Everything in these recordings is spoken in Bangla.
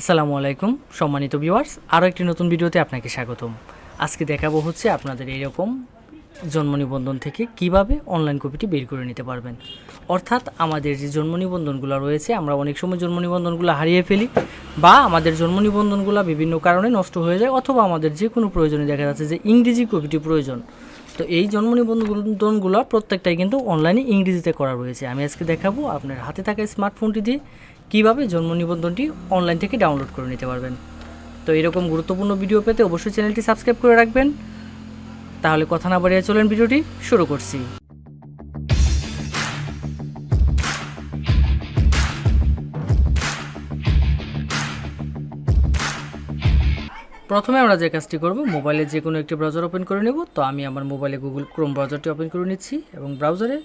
আসসালামু আলাইকুম, সম্মানিত ভিউয়ার্স আরও একটি নতুন ভিডিওতে আপনাকে স্বাগতম। আজকে দেখাবো হচ্ছে আপনাদের এইরকম জন্ম নিবন্ধন থেকে কীভাবে অনলাইন কপিটি বের করে নিতে পারবেন। অর্থাৎ আমাদের যে জন্ম নিবন্ধনগুলো রয়েছে, আমরা অনেক সময় জন্ম নিবন্ধনগুলো হারিয়ে ফেলি বা আমাদের জন্ম নিবন্ধনগুলো বিভিন্ন কারণে নষ্ট হয়ে যায় অথবা আমাদের যে কোনো প্রয়োজনে দেখা যাচ্ছে যে ইংরেজি কপিটি প্রয়োজন। তো এই জন্ম নিবন্ধনগুলো প্রত্যেকটাই কিন্তু অনলাইনে ইংরেজিতে করা রয়েছে। আমি আজকে দেখাবো আপনার হাতে থাকা স্মার্টফোনটি দিয়ে কীভাবে জন্ম নিবন্ধনটি অনলাইন থেকে ডাউনলোড করে নিতে পারবেন। তো এরকম গুরুত্বপূর্ণ ভিডিও পেতে অবশ্যই চ্যানেলটি সাবস্ক্রাইব করে রাখবেন। তাহলে কথা না বাড়িয়ে চলেন ভিডিওটি, শুরু করছি। প্রথমে আমরা যে কাজটি করব, মোবাইলে যে কোনো একটি ব্রাউজার ওপেন করে নেব। তো আমি আমার মোবাইলে গুগল ক্রোম ব্রাউজারটি ওপেন করে নিচ্ছি এবং ব্রাউজারে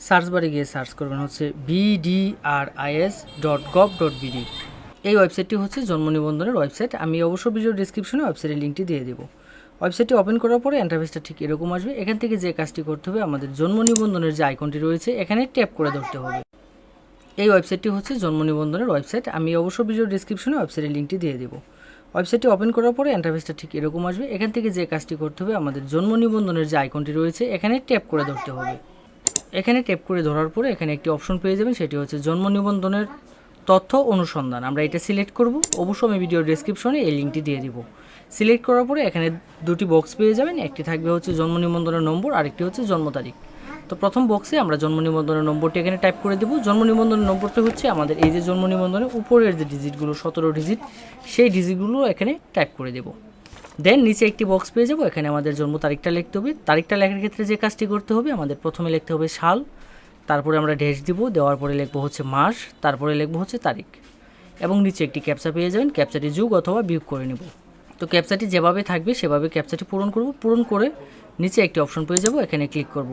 সার্চ বারে গিয়ে সার্চ করবেন হচ্ছে BDRIS dot gov dot BD এই ওয়েবসাইটটি হচ্ছে জন্ম নিবন্ধনের ওয়েবসাইট আমি অবশ্য ভিডিও ডিসক্রিপশনে ওয়েবসাইটের লিঙ্কটি দিয়ে দেবো। ওয়েবসাইটটি ওপেন করার পরে ইন্টারফেসটা ঠিক এরকম আসবে। এখান থেকে যে কাজটি করতে হবে, আমাদের জন্ম নিবন্ধনের যে আইকনটি রয়েছে, এখানে ট্যাপ করে ধরতে হবে। এই ওয়েবসাইটটি হচ্ছে জন্ম নিবন্ধনের ওয়েবসাইট। আমি অবশ্য ভিডিও ডিসক্রিপশনে ওয়েবসাইটের লিঙ্কটি দিয়ে দেবো। ওয়েবসাইটটি ওপেন করার পরে ইন্টারফেসটা ঠিক এরকম আসবে। এখান থেকে যে কাজটি করতে হবে, আমাদের জন্ম নিবন্ধনের যে আইকনটি রয়েছে, এখানে ট্যাপ করে ধরতে হবে। এখানে ট্যাপ করে ধরার পরে এখানে একটি অপশন পেয়ে যাবেন, সেটি হচ্ছে জন্ম নিবন্ধনের তথ্য অনুসন্ধান। আমরা এটা সিলেক্ট করব। অবশ্যই আমি ভিডিও ডেসক্রিপশনে এই লিঙ্কটি দিয়ে দিব। সিলেক্ট করার পরে এখানে দুটি বক্স পেয়ে যাবেন। একটি থাকবে হচ্ছে জন্ম নিবন্ধনের নম্বর, আরেকটি হচ্ছে জন্ম তারিখ। তো প্রথম বক্সে আমরা জন্ম নিবন্ধনের নম্বরটি এখানে টাইপ করে দেবো। জন্ম নিবন্ধনের নম্বরটি হচ্ছে আমাদের এই যে জন্ম নিবন্ধনের উপরের যে ডিজিটগুলো সতেরো ডিজিট সেই ডিজিটগুলো এখানে টাইপ করে দেবো। দেন নিচে একটি বক্স পেয়ে যাব। এখানে আমাদের জন্ম তারিখটা লিখতে হবে। তারিখটা লেখার ক্ষেত্রে যে কাজটি করতে হবে, আমাদের প্রথমে লিখতে হবে সাল, তারপরে আমরা ডেট দিব, দেওয়ার পরে লিখব হচ্ছে মাস, তারপরে লিখব হচ্ছে তারিখ। এবং নিচে একটি ক্যাপচা পেয়ে যাবেন। ক্যাপচাটি যুগ অথবা বিয়োগ করে নেব। তো ক্যাপচাটি যেভাবে থাকবে, সেভাবে ক্যাপচাটি পূরণ করব। পূরণ করে নিচে একটি অপশন পেয়ে যাব, এখানে ক্লিক করব।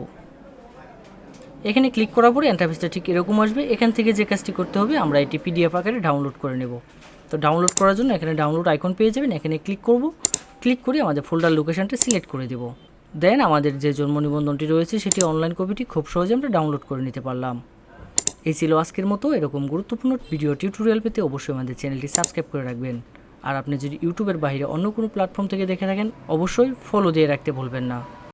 এখানে ক্লিক করার পরে ইন্টারফেসটা ঠিক এরকম আসবে। এখান থেকে যে কাজটি করতে হবে, আমরা এটি পিডিএফ আকারে ডাউনলোড করে নেব। তো ডাউনলোড করার জন্য এখানে ডাউনলোড আইকন পেয়ে যাবেন। এখানে ক্লিক করব। ক্লিক করে আমাদের ফোল্ডার লোকেশানটা সিলেক্ট করে দেব। দেন আমাদের যে জন্ম নিবন্ধনটি রয়েছে, সেটি অনলাইন কপিটি খুব সহজে আমরা ডাউনলোড করে নিতে পারলাম। এই ছিল আজকের মতো। এরকম গুরুত্বপূর্ণ ভিডিও টিউটোরিয়াল পেতে অবশ্যই আমাদের চ্যানেলটি সাবস্ক্রাইব করে রাখবেন। আর আপনি যদি ইউটিউবের বাইরে অন্য কোনো প্ল্যাটফর্ম থেকে দেখে থাকেন, অবশ্যই ফলো দিয়ে রাখতে ভুলবেন না।